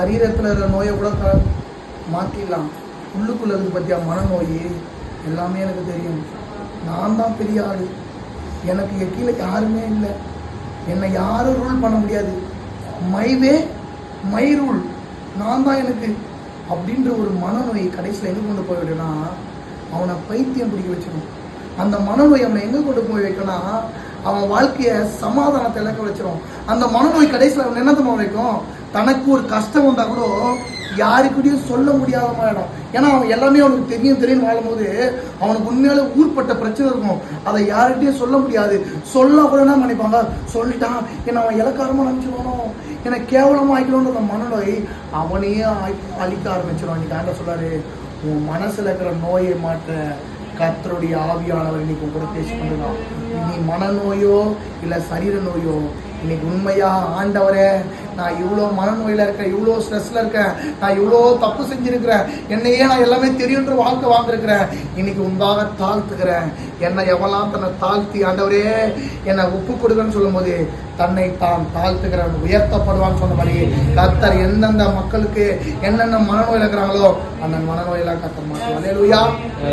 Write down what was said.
சரீரத்தில் இருக்கிற நோயை கூட க- மாற்றிடலாம் உள்ளுக்குள்ள இருக்கு பற்றியா மனநோய்? எல்லாமே எனக்கு தெரியும். நான் தான் பெரிய ஆள். எனக்கு இங்க கீழே யாருமே இல்லை. என்னை யாரும் ரூல் பண்ண முடியாது. மைவே மை ரூல் நான் தான் எனக்கு. அப்படின்ற ஒரு மனநோய் கடைசியில் எங்கே கொண்டு போய்விடுனா அவனை பைத்தியம் பிடிக்க வச்சிடும். அந்த மனநோய் அவனை எங்கே கொண்டு போய் வைக்கணும் அவன் வாழ்க்கையை சமாதானத்தை இழக்க வச்சிடும் அந்த மனநோய் கடைசியில் அவன் என்ன தம்மா வைக்கும்? தனக்கு ஒரு கஷ்டம் வந்தா கூட யாருக்கிட்டையும் சொல்ல முடியாத மாதிரிடும் ஏன்னா அவன் எல்லாமே அவனுக்கு தெரியும் தெரியும் வாழும்போது அவனுக்கு உண்மையால ஊர்பட்ட பிரச்சனை இருக்கும். அதை யார்கிட்டயும் சொல்ல முடியாது. சொல்ல கூட என்ன நினைப்பாங்க சொல்லிட்டான். என்னை அவன் இலக்காரமாக நினச்சிடணும் என்னை கேவலமாக ஆக்கிடுவோன்ற அந்த மனநோய் அவனையே அழிக்க ஆரம்பிச்சிடும் அன்னைக்கு ஆண்ட சொல்லாரு உன் மனசில் இருக்கிற நோயை மாற்ற கர்த்தருடைய ஆவியானவர் இன்னைக்கு கூட பேசிக்கொண்டுதான் கொண்டுதான் மனநோயோ இல்லை சரீர நோயோ இன்னைக்கு உண்மையா? ஆண்டவரே நான் இவ்வளோ மனநோயில் இருக்கேன் இவ்வளோ ஸ்ட்ரெஸ்ல இருக்கேன் நான் இவ்வளோ தப்பு செஞ்சுருக்கிறேன் என்னையே நான் எல்லாமே தெரியுன்ற வாழ்க்கை வாழ்ந்துருக்கிறேன். இன்னைக்கு உண்டாக தாழ்த்துக்கிறேன் என்னை எவெல்லாம் தன்னை தாழ்த்தி ஆண்டவரே என்னை ஒப்பு கொடுக்குறேன்னு சொல்லும்போது தன்னை தான் தாழ்த்துக்கிறேன் உயர்த்தப்படுவான்னு சொன்ன மாதிரி கத்தர் எந்தெந்த மக்களுக்கு என்னென்ன மனநோயில் இருக்கிறாங்களோ அந்த மனநோயெல்லாம் கத்தர் மாட்டேன் அல்லேலூயா